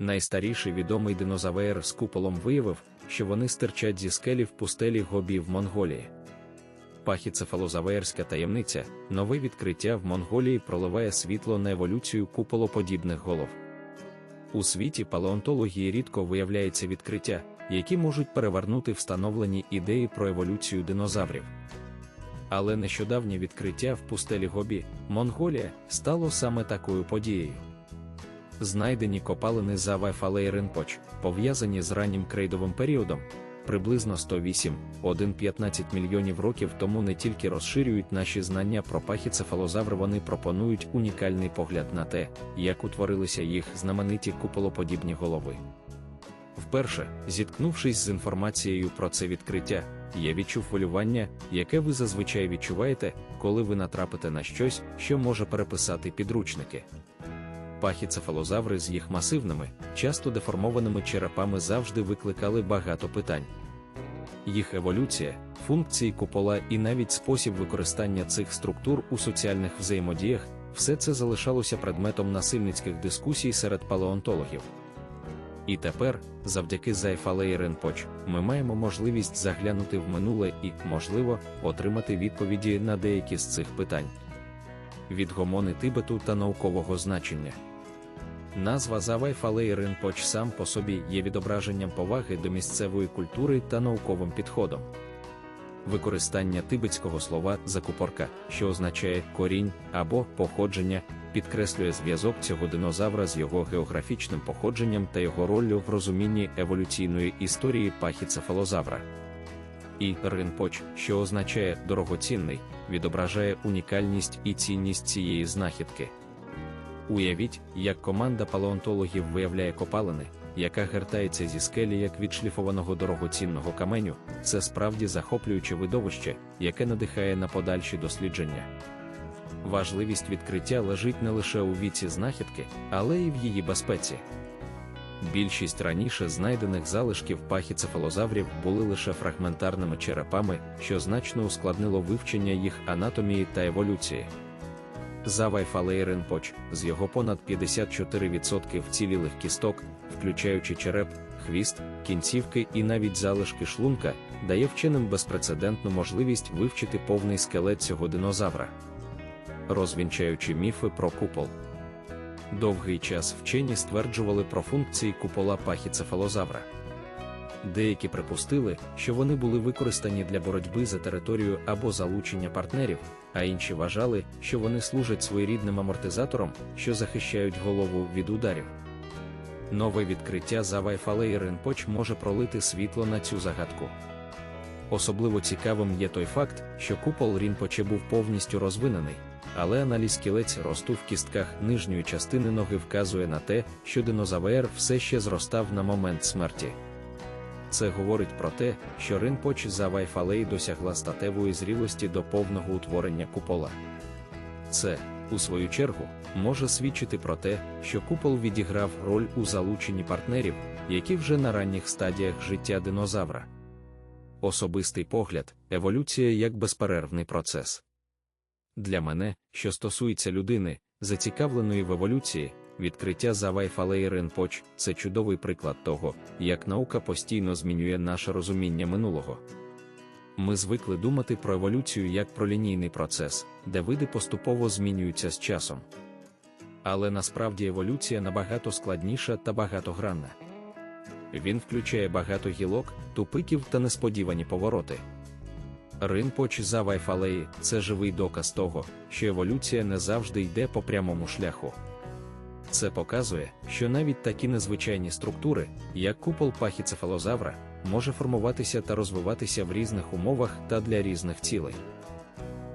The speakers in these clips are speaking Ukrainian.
Найстаріший відомий динозавр з куполом виявив, що вони стирчать зі скелі в пустелі Гобі в Монголії. Пахіцефалозавеєрська таємниця, нове відкриття в Монголії проливає світло на еволюцію куполоподібних голов. У світі палеонтології рідко виявляється відкриття, які можуть перевернути встановлені ідеї про еволюцію динозаврів. Але нещодавнє відкриття в пустелі Гобі, Монголія, стало саме такою подією. Знайдені копалини за Вайфалей Ринпоч, пов'язані з раннім крейдовим періодом, приблизно 108-1,15 мільйонів років тому не тільки розширюють наші знання про пахіцефалозаври, вони пропонують унікальний погляд на те, як утворилися їх знамениті куполоподібні голови. Вперше, зіткнувшись з інформацією про це відкриття, я відчув хвилювання, яке ви зазвичай відчуваєте, коли ви натрапите на щось, що може переписати підручники. Пахіцефалозаври з їх масивними, часто деформованими черепами завжди викликали багато питань. Їх еволюція, функції купола і навіть спосіб використання цих структур у соціальних взаємодіях все це залишалося предметом насильницьких дискусій серед палеонтологів. І тепер, завдяки Зайфалеї Ренпоч, ми маємо можливість заглянути в минуле і, можливо, отримати відповіді на деякі з цих питань. Від гомони Тибету та наукового значення. Назва Завайфалей Ринпоч сам по собі є відображенням поваги до місцевої культури та науковим підходом. Використання тибетського слова закупорка, що означає корінь або походження, підкреслює зв'язок цього динозавра з його географічним походженням та його роллю в розумінні еволюційної історії пахіцефалозавра. І ринпоч, що означає дорогоцінний, відображає унікальність і цінність цієї знахідки. Уявіть, як команда палеонтологів виявляє копалини, яка гертається зі скелі як відшліфованого дорогоцінного каменю, це справді захоплююче видовище, яке надихає на подальші дослідження. Важливість відкриття лежить не лише у віці знахідки, але й в її безпеці. Більшість раніше знайдених залишків пахіцефалозаврів були лише фрагментарними черепами, що значно ускладнило вивчення їх анатомії та еволюції. Завай Фалей Ринпоч, з його понад 54% вцілілих кісток, включаючи череп, хвіст, кінцівки і навіть залишки шлунка, дає вченим безпрецедентну можливість вивчити повний скелет цього динозавра, розвінчаючи міфи про купол. Довгий час вчені стверджували про функції купола пахіцефалозавра. Деякі припустили, що вони були використані для боротьби за територію або залучення партнерів, а інші вважали, що вони служать своєрідним амортизатором, що захищають голову від ударів. Нове відкриття за Вайфалей Ринпоч може пролити світло на цю загадку. Особливо цікавим є той факт, що купол Рінпоче був повністю розвинений, але аналіз кілець росту в кістках нижньої частини ноги вказує на те, що динозавр все ще зростав на момент смерті. Це говорить про те, що Ринпоч за Вайфалей досягла статевої зрілості до повного утворення купола. Це, у свою чергу, може свідчити про те, що купол відіграв роль у залученні партнерів, які вже на ранніх стадіях життя динозавра. Особистий погляд, еволюція як безперервний процес. Для мене, що стосується людини, зацікавленої в еволюції, відкриття Завайфалей Ренпоч це чудовий приклад того, як наука постійно змінює наше розуміння минулого. Ми звикли думати про еволюцію як про лінійний процес, де види поступово змінюються з часом. Але насправді еволюція набагато складніша та багатогранна. Він включає багато гілок, тупиків та несподівані повороти. Ринпоч за Вайфалеї це живий доказ того, що еволюція не завжди йде по прямому шляху. Це показує, що навіть такі незвичайні структури, як купол пахіцефалозавра, може формуватися та розвиватися в різних умовах та для різних цілей.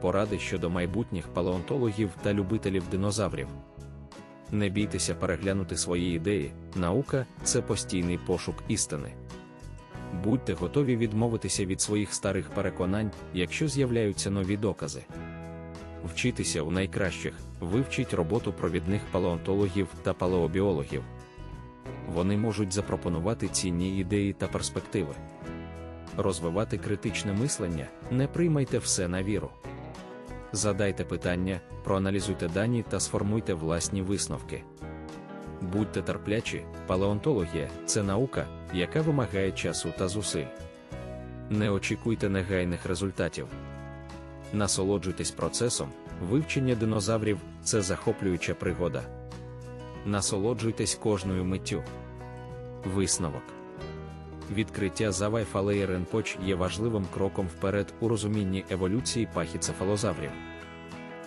Поради щодо майбутніх палеонтологів та любителів динозаврів. Не бійтеся переглянути свої ідеї, наука це постійний пошук істини. Будьте готові відмовитися від своїх старих переконань, якщо з'являються нові докази. Вчитися у найкращих, вивчіть роботу провідних палеонтологів та палеобіологів. Вони можуть запропонувати цінні ідеї та перспективи. Розвивати критичне мислення, не приймайте все на віру. Задайте питання, проаналізуйте дані та сформуйте власні висновки. Будьте терплячі, палеонтологія це наука, яка вимагає часу та зусиль. Не очікуйте негайних результатів. Насолоджуйтесь процесом, вивчення динозаврів це захоплююча пригода. Насолоджуйтесь кожною миттю. Висновок. Відкриття Завай-Фалеї Ренпоч є важливим кроком вперед у розумінні еволюції пахіцефалозаврів.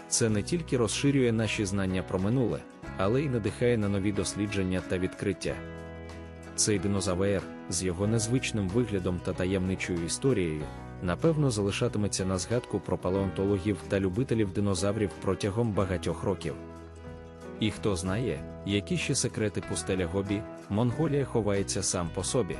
Це не тільки розширює наші знання про минуле, але й надихає на нові дослідження та відкриття. Цей динозавр, з його незвичним виглядом та таємничою історією, напевно залишатиметься на згадку про палеонтологів та любителів динозаврів протягом багатьох років. І хто знає, які ще секрети пустеля Гобі, Монголія ховається сам по собі.